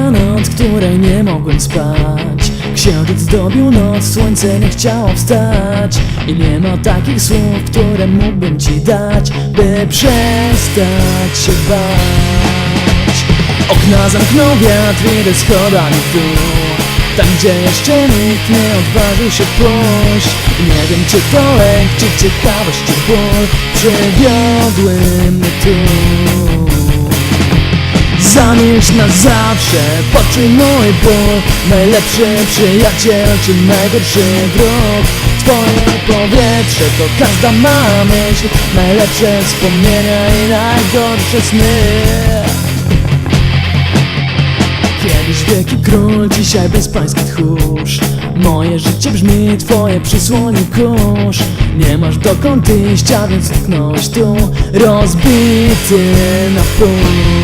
noc, której nie mogłem spać. Księżyc zdobił noc, słońce nie chciało wstać. I nie ma takich słów, które mógłbym ci dać By przestać się bać. Okna zamknął wiatr, idę schodami w dół. Tam gdzie jeszcze nikt nie odważył się pójść. Nie wiem czy to lęk, czy ciekawość, czy ból. Przywiodły mnie tu Zamilcz na zawsze, poczuj mój ból. Najlepszy przyjaciel czy najgorszy wróg? Twoje powietrze to każda ma myśl. Najlepsze wspomnienia i najgorsze sny. Kiedyś wielki król, dzisiaj bezpański tchórz. Moje życie brzmi, twoje przysłonie kurz. Nie masz dokąd iść, a więc tu Rozbity na pół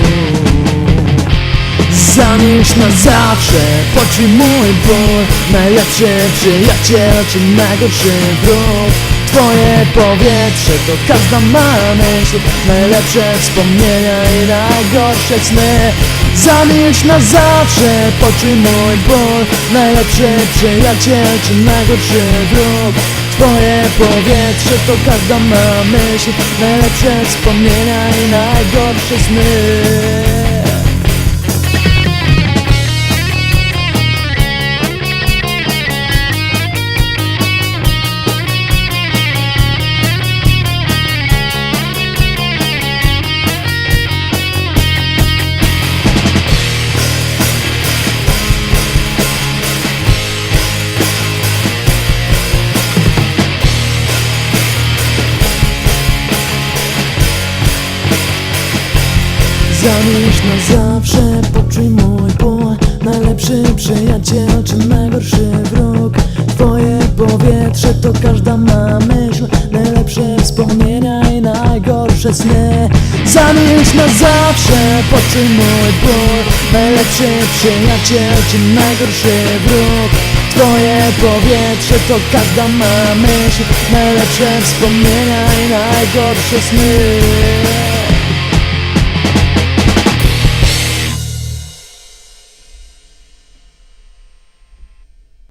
Zamilcz na zawsze, poczuj mój ból Najlepszy przyjaciel czy najgorszy wróg? Twoje powietrze to każda ma myśl Najlepsze wspomnienia i najgorsze sny. Zamilcz na zawsze, poczuj mój ból Najlepszy przyjaciel czy najgorszy wróg? Twoje powietrze to każda ma myśl Najlepsze wspomnienia i najgorsze sny Zamilcz na zawsze, poczuj mój ból Najlepszy przyjaciel czy najgorszy wróg. Twoje powietrze to każda ma myśl. Najlepsze wspomnienia i najgorsze sny. Zamilcz na zawsze, poczuj mój ból Najlepszy przyjaciel czy najgorszy wróg. Twoje powietrze to każda ma myśl. Najlepsze wspomnienia i najgorsze sny